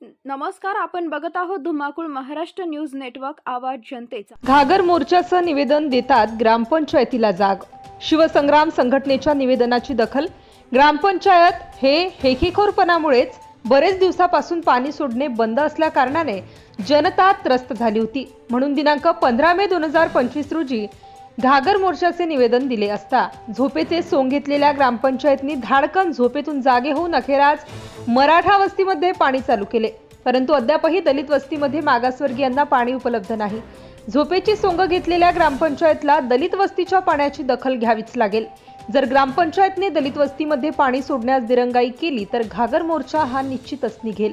नमस्कार आपण बघत आहोत धुमाकूळ महाराष्ट्र न्यूज नेटवर्क आवाज जनतेचा. घागर मोर्चाचं निवेदन देतात ग्रामपंचायतीला जाग. शिवसंग्राम संघटनेच्या निवेदनाची दखल. ग्रामपंचायत हे हेकीखोरपणामुळेच बरेच दिवसापासून पाणी सोडणे बंद असल्या कारणाने जनता त्रस्त झाली होती. म्हणून दिनांक पंधरा मे दोन हजार पंचवीस रोजी घागर मोर्चाचे निवेदन दिले असता झोपेचे सोंग घेतलेल्या ग्रामपंचायतनी धाडकन झोपेतून जागे होऊन अखेर आज मराठा वस्तीमध्ये पाणी चालू केले. परंतु अद्यापही दलित वस्तीमध्ये मागासवर्गीयांना पाणी उपलब्ध नाही. झोपेची सोंग घेतलेल्या ग्रामपंचायतला दलित वस्तीच्या पाण्याची दखल घ्यावीच लागेल. जर ग्रामपंचायतने दलित वस्तीमध्ये पाणी सोडण्यास दिरंगाई केली तर घागर मोर्चा हा निश्चितच निघेल.